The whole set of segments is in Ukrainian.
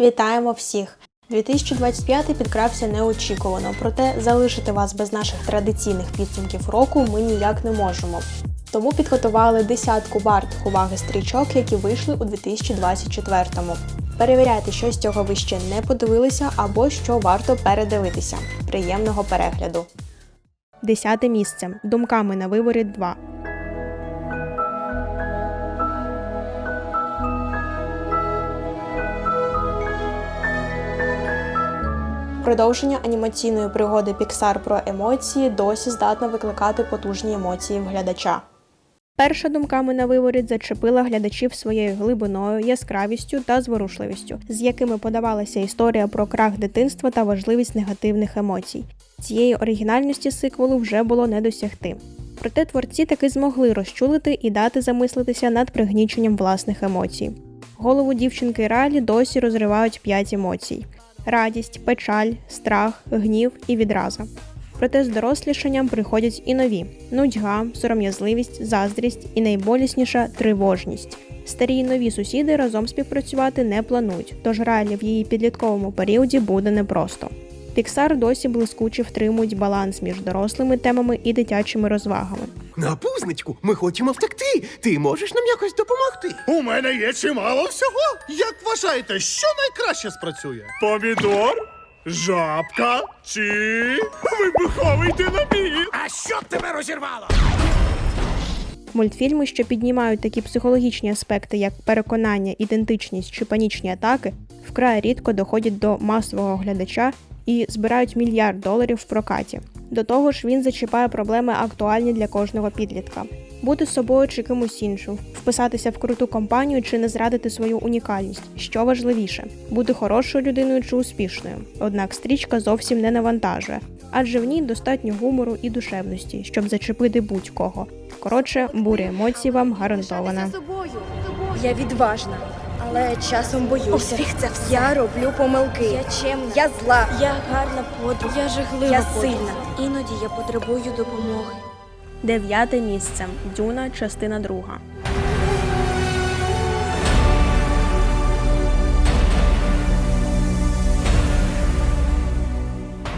Вітаємо всіх! 2025 підкрався неочікувано, проте залишити вас без наших традиційних підсумків року ми ніяк не можемо. Тому підготували десятку вартих уваги стрічок, які вийшли у 2024-му. Перевіряйте, що з цього ви ще не подивилися або що варто передивитися. Приємного перегляду. Десяте місце. Думками на виборі 2. Продовження анімаційної пригоди Pixar про емоції досі здатна викликати потужні емоції в глядача. Перша думками на виворіт зачепила глядачів своєю глибиною, яскравістю та зворушливістю, з якими подавалася історія про крах дитинства та важливість негативних емоцій. Цієї оригінальності сиквелу вже було не досягти. Проте творці таки змогли розчулити і дати замислитися над пригніченням власних емоцій. Голову дівчинки Ралі досі розривають п'ять емоцій: радість, печаль, страх, гнів і відраза. Проте з дорослішанням приходять і нові: нудьга, сором'язливість, заздрість і найболісніша тривожність. Старі й нові сусіди разом співпрацювати не планують, тож Райлі в її підлітковому періоді буде непросто. Піксар досі блискуче втримують баланс між дорослими темами і дитячими розвагами. На пузничку, ми хочемо втекти. Ти можеш нам якось допомогти? У мене є чимало всього. Як вважаєте, що найкраще спрацює? Помідор, жабка чи вибуховий динаміт? А що б тебе розірвало? Мультфільми, що піднімають такі психологічні аспекти, як переконання, ідентичність чи панічні атаки, вкрай рідко доходять до масового глядача і збирають мільярд доларів в прокаті. До того ж, він зачіпає проблеми актуальні для кожного підлітка. Бути собою чи кимось іншим, вписатися в круту компанію чи не зрадити свою унікальність. Що важливіше, бути хорошою людиною чи успішною. Однак стрічка зовсім не навантажує, адже в ній достатньо гумору і душевності, щоб зачепити будь-кого. Коротше, буря емоцій вам гарантована. Я відважна, але часом боюся. Успіх це все. Я роблю помилки. Я чемна. Я зла. Я гарна подруга. Я жахлива Я подруга. сильна. Іноді я потребую допомоги. Дев'яте місце. Дюна, частина друга.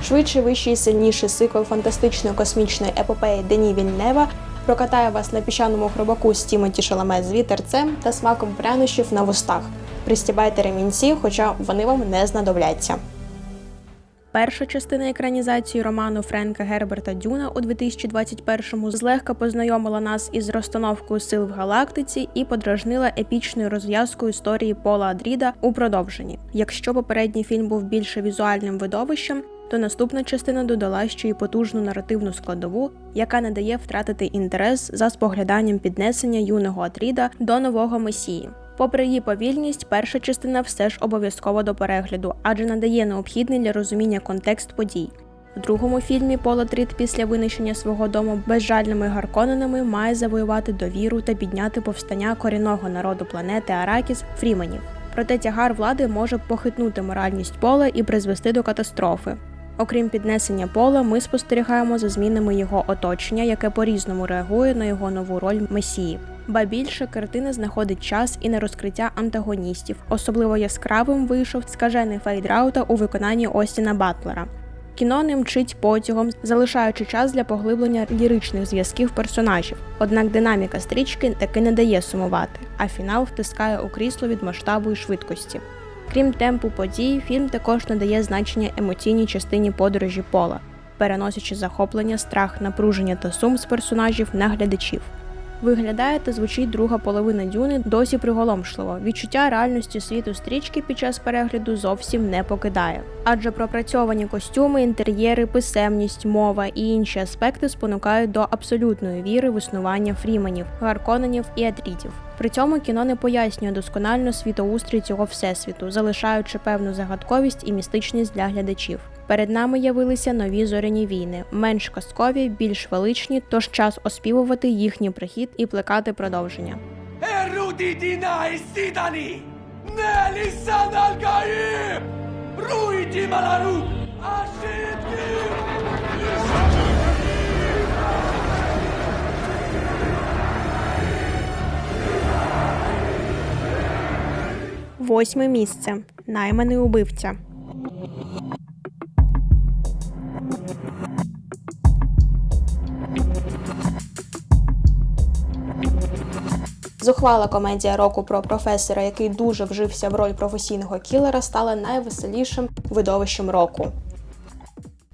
Швидший, вищий і сильніший сиквел фантастичної космічної епопеї Дені Вільнева прокатає вас на піщаному хробаку з Тімоті Шаламе з вітерцем та смаком прянощів на вустах. Пристібайте ремінці, хоча вони вам не знадобляться. Перша частина екранізації роману Френка Герберта Дюна у 2021-му злегка познайомила нас із розстановкою сил в галактиці і подражнила епічною розв'язкою історії Пола Адріда у продовженні. Якщо попередній фільм був більше візуальним видовищем, то наступна частина додала ще й потужну наративну складову, яка не дає втратити інтерес за спогляданням піднесення юного Атріда до нового месії. Попри її повільність, перша частина все ж обов'язкова до перегляду, адже надає необхідний для розуміння контекст подій. В другому фільмі Пола Трід після винищення свого дому безжальними гарконенами має завоювати довіру та підняти повстання корінного народу планети Аракіс Фріменів. Проте тягар влади може похитнути моральність пола і призвести до катастрофи. Окрім піднесення пола, ми спостерігаємо за змінами його оточення, яке по-різному реагує на його нову роль месії. Ба більше картина знаходить час і на розкриття антагоністів. Особливо яскравим вийшов скажений Фейдраута у виконанні Остіна Батлера. Кіно не мчить потягом, залишаючи час для поглиблення ліричних зв'язків персонажів. Однак динаміка стрічки таки не дає сумувати, а фінал втискає у крісло від масштабу і швидкості. Крім темпу подій, фільм також надає значення емоційній частині подорожі пола, переносячи захоплення, страх, напруження та сум з персонажів на глядачів. Виглядає та звучить друга половина дюни досі приголомшливо. Відчуття реальності світу стрічки під час перегляду зовсім не покидає. Адже пропрацьовані костюми, інтер'єри, писемність, мова і інші аспекти спонукають до абсолютної віри в існування фріменів, гарконенів і атрітів. При цьому кіно не пояснює досконально світоустрій цього всесвіту, залишаючи певну загадковість і містичність для глядачів. Перед нами явилися нові зоряні війни, менш казкові, більш величні, тож час оспівувати їхній прихід і плекати продовження. Восьме місце. Найманий убивця. Зухвала комедія року про професора, який дуже вжився в роль професійного кілера, стала найвеселішим видовищем року.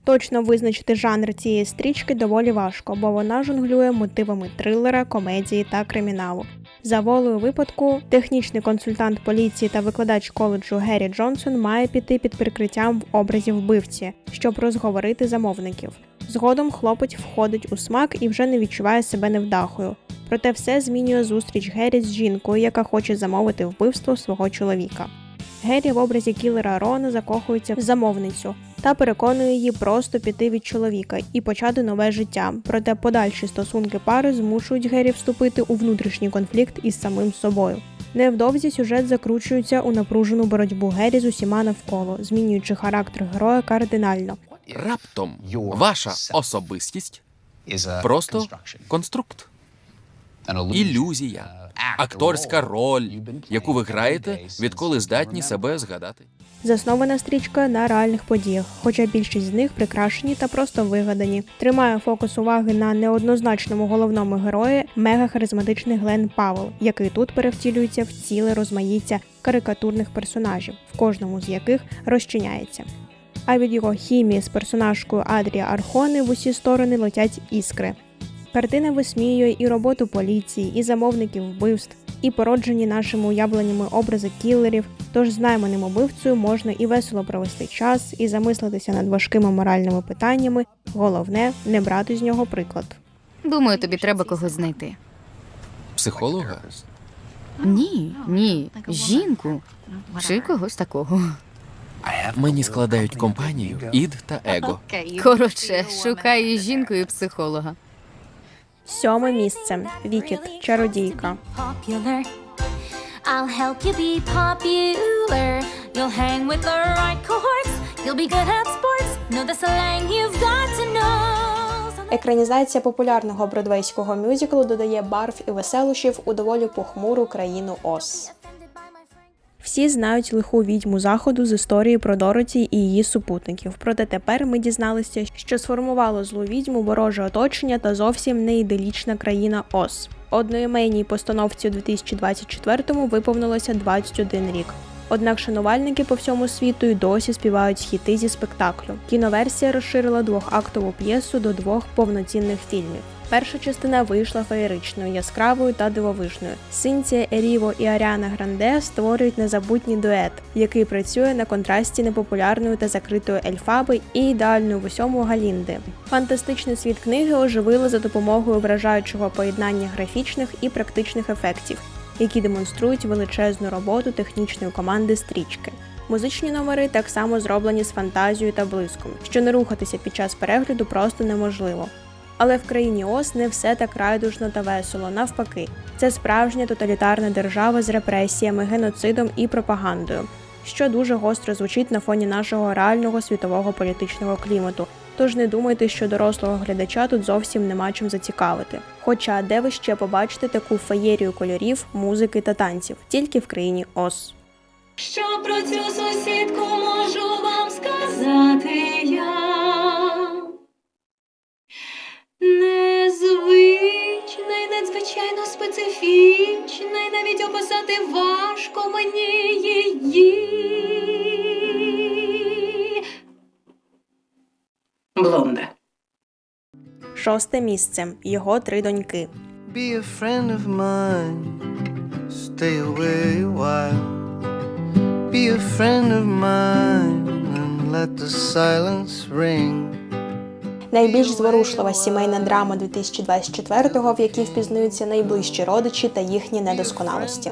Точно визначити жанр цієї стрічки доволі важко, бо вона жонглює мотивами трилера, комедії та криміналу. За волею випадку, технічний консультант поліції та викладач коледжу Геррі Джонсон має піти під прикриттям в образі вбивці, щоб розговорити замовників. Згодом хлопець входить у смак і вже не відчуває себе невдахою. Проте все змінює зустріч Геррі з жінкою, яка хоче замовити вбивство свого чоловіка. Геррі в образі кілера Рона закохується в замовницю та переконує її просто піти від чоловіка і почати нове життя. Проте подальші стосунки пари змушують Геррі вступити у внутрішній конфлікт із самим собою. Невдовзі сюжет закручується у напружену боротьбу Геррі з усіма навколо, змінюючи характер героя кардинально. Раптом ваша особистість просто конструкт, ілюзія, акторська роль, яку ви граєте, відколи здатні себе згадати. Заснована стрічка на реальних подіях, хоча більшість з них прикрашені та просто вигадані. Тримає фокус уваги на неоднозначному головному герої мега-харизматичний Глен Павел, який тут перевтілюється в ціле розмаїття карикатурних персонажів, в кожному з яких розчиняється. А від його хімії з персонажкою Адрія Архони в усі сторони летять іскри. Картина висміює і роботу поліції, і замовників вбивств, і породжені нашими уявленнями образи кілерів. Тож з найманим убивцею можна і весело провести час, і замислитися над важкими моральними питаннями. Головне не брати з нього приклад. Думаю, тобі треба когось знайти. Психолога? Ні, ні, жінку чи когось такого. Мені складають компанію ід та его. Коротше, шукаю жінку і психолога. Сьоме місце Вікіт, чародійка. I'll help you be popular. You'll hang with the right cohorts. You'll be good at sports. Know the slang you've got to know. Екранізація популярного бродвейського мюзиклу додає барв і веселощів у доволі похмуру країну Оз. Всі знають лиху відьму заходу з історії про Дороті і її супутників. Проте тепер ми дізналися, що сформувало злу відьму вороже оточення та зовсім не іделічна країна Оз. Одноіменній постановці у 2024-му виповнилося 21 рік. Однак шанувальники по всьому світу й досі співають хіти зі спектаклю. Кіноверсія розширила двохактову п'єсу до двох повноцінних фільмів. Перша частина вийшла феєричною, яскравою та дивовижною. Синція Еріво і Аріана Гранде створюють незабутній дует, який працює на контрасті непопулярної та закритої Ельфаби і ідеальної в усьому Галінди. Фантастичний світ книги оживили за допомогою вражаючого поєднання графічних і практичних ефектів, які демонструють величезну роботу технічної команди стрічки. Музичні номери так само зроблені з фантазією та блиском, що не рухатися під час перегляду просто неможливо. Але в країні Оз не все так райдужно та весело. Навпаки, це справжня тоталітарна держава з репресіями, геноцидом і пропагандою, що дуже гостро звучить на фоні нашого реального світового політичного клімату. Тож не думайте, що дорослого глядача тут зовсім нема чим зацікавити. Хоча де ви ще побачите таку феєрію кольорів, музики та танців, тільки в країні Оз. Що про цю сусідку можу вам сказати я? Надзвичайно специфічна, й навіть описати важко мені її. Блонда. Шосте місце. Його три доньки. Be a friend of mine. Stay away a while. Be a friend of mine and let the silence ring. Найбільш зворушлива сімейна драма 2024-го, в якій впізнаються найближчі родичі та їхні недосконалості.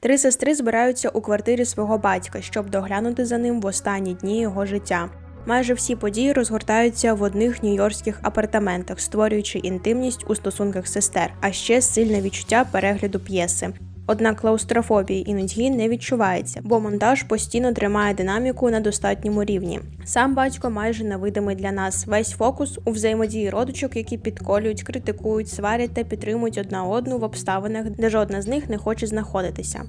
Три сестри збираються у квартирі свого батька, щоб доглянути за ним в останні дні його життя. Майже всі події розгортаються в одних нью-йоркських апартаментах, створюючи інтимність у стосунках сестер, а ще сильне відчуття перегляду п'єси. Однак клаустрофобії і нудьги не відчувається, бо монтаж постійно тримає динаміку на достатньому рівні. Сам батько майже невидимий для нас. Весь фокус у взаємодії родичок, які підколюють, критикують, сварять та підтримують одна одну в обставинах, де жодна з них не хоче знаходитися.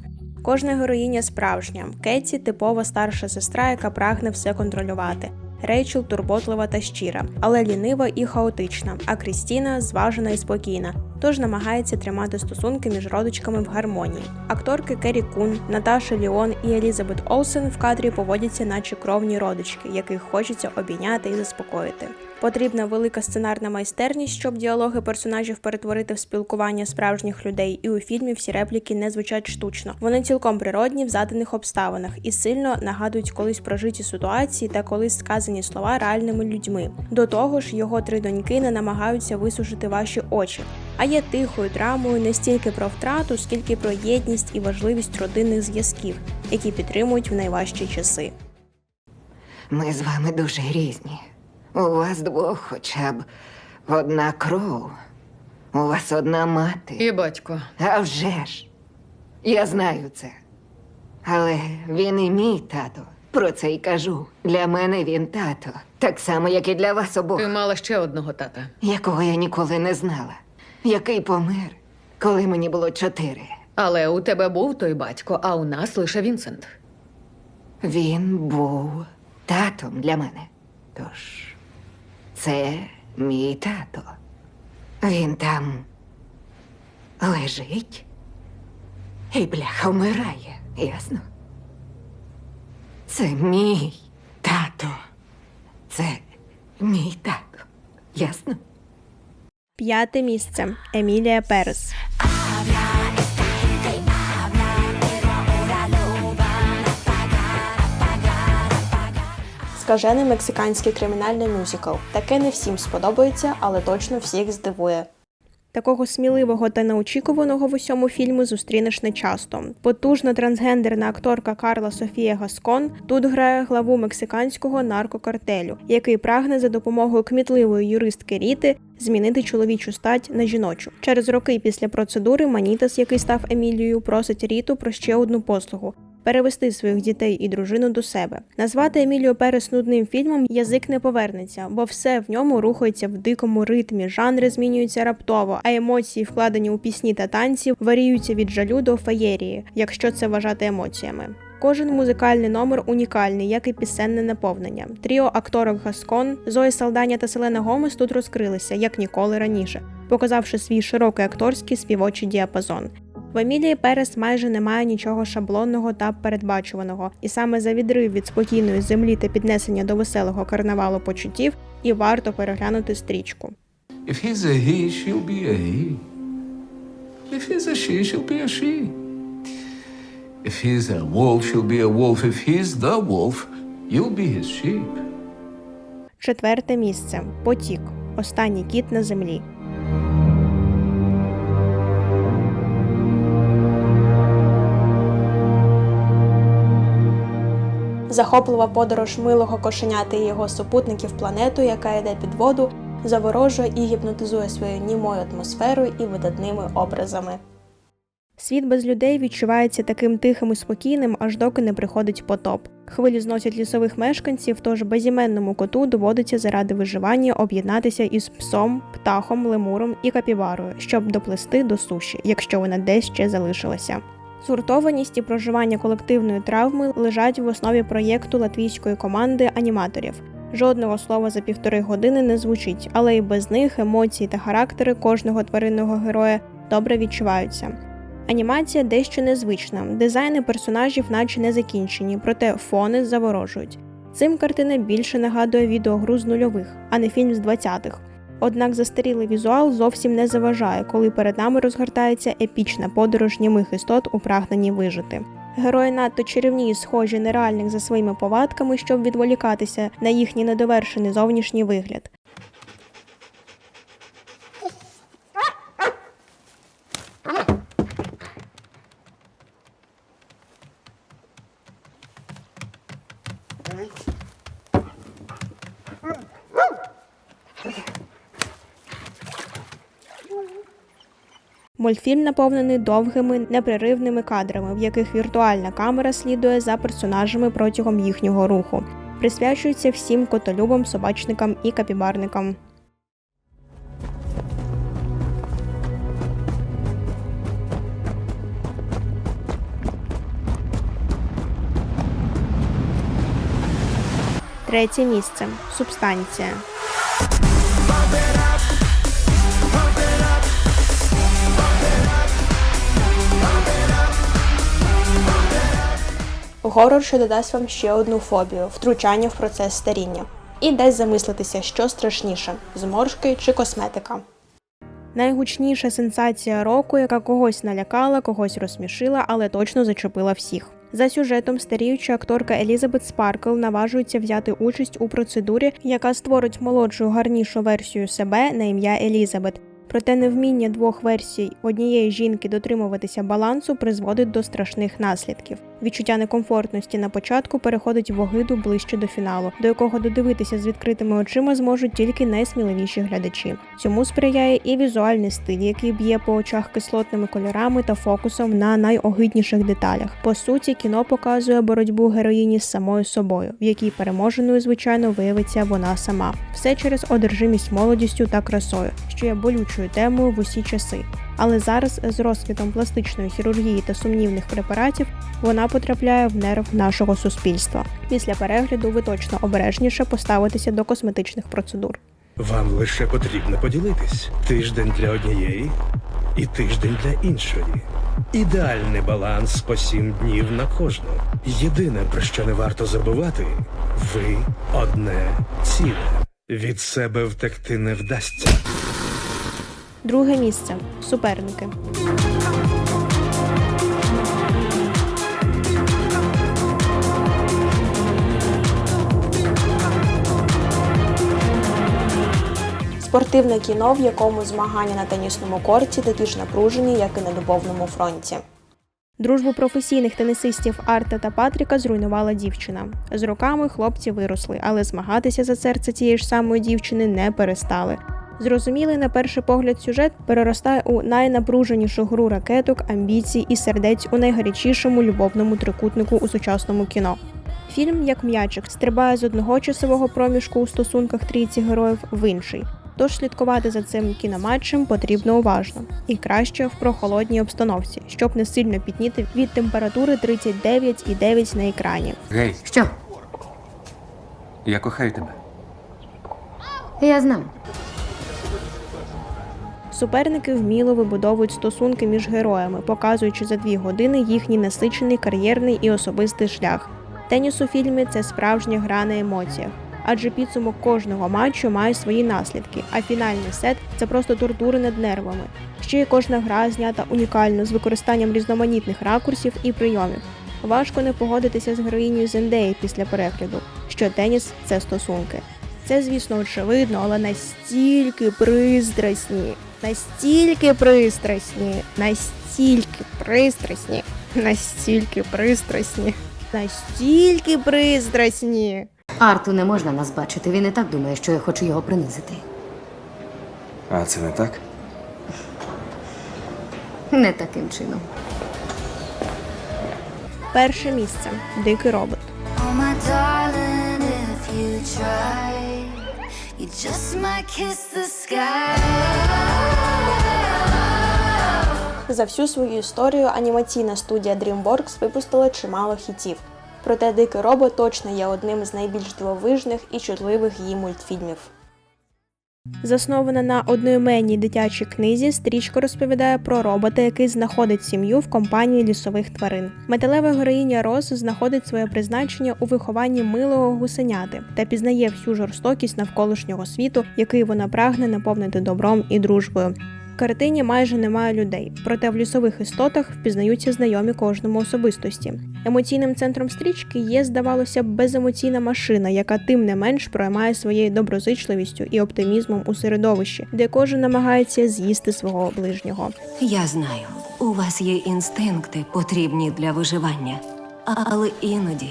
Кожна героїня справжня. Кеті типова старша сестра, яка прагне все контролювати. Рейчел турботлива та щира, але лінива і хаотична. А Крістіна зважена і спокійна, тож намагається тримати стосунки між родичками в гармонії. Акторки Керрі Кун, Наташа Ліон і Елізабет Олсен в кадрі поводяться, наче кровні родички, яких хочеться обійняти і заспокоїти. Потрібна велика сценарна майстерність, щоб діалоги персонажів перетворити в спілкування справжніх людей, і у фільмі всі репліки не звучать штучно. Вони цілком природні в заданих обставинах і сильно нагадують колись прожиті ситуації та колись сказані слова реальними людьми. До того ж, його три доньки не намагаються висушити ваші очі, а є тихою драмою не стільки про втрату, скільки про єдність і важливість родинних зв'язків, які підтримують в найважчі часи. Ми з вами дуже різні. У вас двох хоча б одна кров. У вас одна мати. І батько. А вже ж. Я знаю це. Але він і мій тато. Про це й кажу. Для мене він тато. Так само, як і для вас обох, Ти мала ще одного тата. якого я ніколи не знала. Який помер, коли мені було чотири. Але у тебе був той батько, а у нас лише Вінсент. Він був татом для мене. Тож, це мій тато. Він там лежить і бляха вмирає, ясно? Це мій тато. Це мій тато. Ясно? П'яте місце Емілія Перес. Скажений мексиканський кримінальний мюзикл. Таке не всім сподобається, але точно всіх здивує. Такого сміливого та неочікуваного в усьому фільму зустрінеш нечасто. Потужна трансгендерна акторка Карла Софія Гаскон тут грає главу мексиканського наркокартелю, який прагне за допомогою кмітливої юристки Ріти змінити чоловічу стать на жіночу. Через роки після процедури Манітас, який став Емілією, просить Ріту про ще одну послугу. Перевести своїх дітей і дружину до себе. Назвати Емілію Перес нудним фільмом язик не повернеться, бо все в ньому рухається в дикому ритмі, жанри змінюються раптово, а емоції, вкладені у пісні та танці, варіюються від жалю до феєрії, якщо це вважати емоціями. Кожен музикальний номер унікальний, як і пісенне наповнення. Тріо акторок Гаскон, Зої Салданя та Селена Гомес тут розкрилися як ніколи раніше, показавши свій широкий акторський співочий діапазон. В Емілії Перес майже немає нічого шаблонного та передбачуваного, і саме за відрив від спокійної землі та піднесення до веселого карнавалу почуттів і варто переглянути стрічку. If he's a he, she'll be a he. If he's a she, she'll be a she. If he's a wolf, she'll be a wolf. If he's the wolf, you'll be his sheep. Четверте місце Потік. Останній кіт на землі. Захоплива подорож милого кошеняти і його супутників планету, яка йде під воду, заворожує і гіпнотизує своєю німою атмосферою і видатними образами. Світ без людей відчувається таким тихим і спокійним, аж доки не приходить потоп. Хвилі зносять лісових мешканців, тож безіменному коту доводиться заради виживання об'єднатися із псом, птахом, лемуром і капіварою, щоб доплести до суші, якщо вона десь ще залишилася. Згуртованість і проживання колективної травми лежать в основі проєкту латвійської команди аніматорів. Жодного слова за півтори години не звучить, але і без них емоції та характери кожного тваринного героя добре відчуваються. Анімація дещо незвична, дизайни персонажів наче не закінчені, проте фони заворожують. Цим картина більше нагадує відеогру з нульових, а не фільм з 20-х. Однак застарілий візуал зовсім не заважає, коли перед нами розгортається епічна подорож німих істот у прагненні вижити. Герої надто чарівні і схожі нереальних за своїми повадками, щоб відволікатися на їхній недовершений зовнішній вигляд. Мультфільм наповнений довгими непреривними кадрами, в яких віртуальна камера слідує за персонажами протягом їхнього руху. Присвячується всім котолюбам, собачникам і капібарникам. Третє місце субстанція. Горор, що додасть вам ще одну фобію втручання в процес старіння. І дасть замислитися, що страшніше зморшки чи косметика. Найгучніша сенсація року, яка когось налякала, когось розсмішила, але точно зачепила всіх. За сюжетом старіюча акторка Елізабет Спаркл наважується взяти участь у процедурі, яка створить молодшу гарнішу версію себе на ім'я Елізабет. Проте невміння двох версій однієї жінки дотримуватися балансу призводить до страшних наслідків. Відчуття некомфортності на початку переходить в огиду ближче до фіналу, до якого додивитися з відкритими очима зможуть тільки найсміливіші глядачі. Цьому сприяє і візуальний стиль, який б'є по очах кислотними кольорами та фокусом на найогидніших деталях. По суті, кіно показує боротьбу героїні з самою собою, в якій переможеною, звичайно, виявиться вона сама. Все через одержимість молодістю та красою, що є болючою темою в усі часи. Але зараз з розквітом пластичної хірургії та сумнівних препаратів вона потрапляє в нерв нашого суспільства. Після перегляду ви точно обережніше поставитеся до косметичних процедур. Вам лише потрібно поділитись. Тиждень для однієї і тиждень для іншої. Ідеальний баланс по сім днів на кожну. Єдине, про що не варто забувати, ви одне ціле. Від себе втекти не вдасться. Друге місце суперники. Спортивне кіно, в якому змагання на тенісному корті такі ж напружені, як і на любовному фронті. Дружбу професійних тенісистів Арта та Патріка зруйнувала дівчина. З роками хлопці виросли, але змагатися за серце цієї ж самої дівчини не перестали. Зрозумілий на перший погляд сюжет переростає у найнапруженішу гру ракеток, амбіцій і сердець у найгарячішому любовному трикутнику у сучасному кіно. Фільм, як м'ячик, стрибає з одного часового проміжку у стосунках трійці героїв в інший. Тож слідкувати за цим кіноматчем потрібно уважно і краще в прохолодній обстановці, щоб не сильно пітніти від температури 39,9 на екрані. Гей, Що? я кохаю тебе. Я знаю. Суперники вміло вибудовують стосунки між героями, показуючи за дві години їхній насичений кар'єрний і особистий шлях. Теніс у фільмі це справжня гра на емоціях, адже підсумок кожного матчу має свої наслідки, а фінальний сет це просто тортури над нервами. Ще й кожна гра знята унікально з використанням різноманітних ракурсів і прийомів. Важко не погодитися з героїнею Зендеї після перегляду, що теніс це стосунки. Це, звісно, очевидно, але настільки пристрасні, настільки пристрасні, настільки пристрасні, настільки пристрасні, настільки пристрасні. Арту не можна нас бачити. Він і так думає, що я хочу його принизити. А це не так? Не таким чином. Перше місце дикий робот. Oh, my darling, if you try, you just might kiss the sky. За всю свою історію анімаційна студія DreamWorks випустила чимало хітів. Проте дикий робот точно є одним з найбільш дивовижних і чутливих її мультфільмів. Заснована на одноіменній дитячій книзі, стрічка розповідає про робота, який знаходить сім'ю в компанії лісових тварин. Металева героїня Роз знаходить своє призначення у вихованні милого гусеняти та пізнає всю жорстокість навколишнього світу, який вона прагне наповнити добром і дружбою. Картині майже немає людей, проте в лісових істотах впізнаються знайомі кожному особистості. Емоційним центром стрічки є, здавалося б, беземоційна машина, яка тим не менш проймає своєю доброзичливістю і оптимізмом у середовищі, де кожен намагається з'їсти свого ближнього. Я знаю, у вас є інстинкти, потрібні для виживання. Але іноді,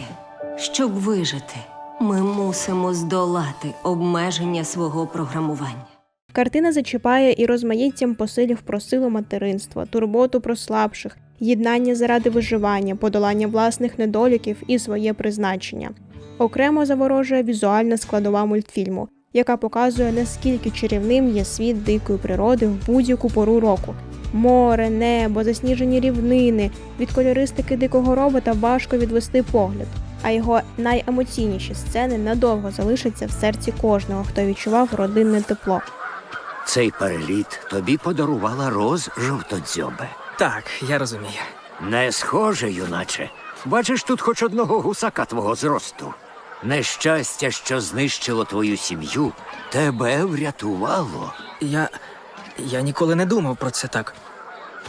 щоб вижити, ми мусимо здолати обмеження свого програмування. Картина зачіпає і розмаїттям посилів про силу материнства, турботу про слабших, єднання заради виживання, подолання власних недоліків і своє призначення. Окремо заворожує візуальна складова мультфільму, яка показує наскільки чарівним є світ дикої природи в будь-яку пору року. Море, небо, засніжені рівнини. Від кольористики дикого робота важко відвести погляд. а його найемоційніші сцени надовго залишаться в серці кожного, хто відчував родинне тепло. Цей переліт тобі подарувала роз жовтодзьобе. Так, я розумію. Не схоже, юначе. Бачиш тут хоч одного гусака твого зросту. Нещастя, що знищило твою сім'ю, тебе врятувало. Я. я ніколи не думав про це так.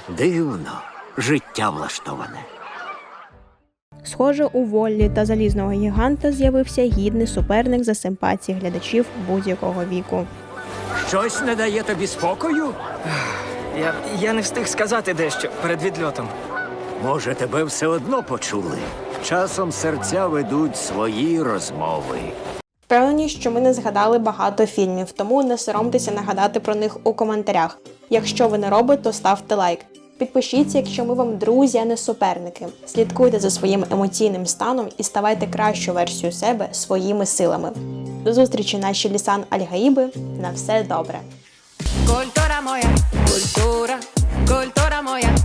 Дивно, життя влаштоване. Схоже, у Воллі та залізного гіганта з'явився гідний суперник за симпатії глядачів будь-якого віку. Щось не дає тобі спокою? Я, я не встиг сказати дещо перед відльотом. Може, тебе все одно почули. Часом серця ведуть свої розмови. Впевнені, що ми не згадали багато фільмів, тому не соромтеся нагадати про них у коментарях. Якщо ви не робите, то ставте лайк. Підпишіться, якщо ми вам друзі, а не суперники. Слідкуйте за своїм емоційним станом і ставайте кращу версію себе своїми силами. До зустрічі наші лісан Альгаїби. На все добре! Культура моя, культура, культура моя,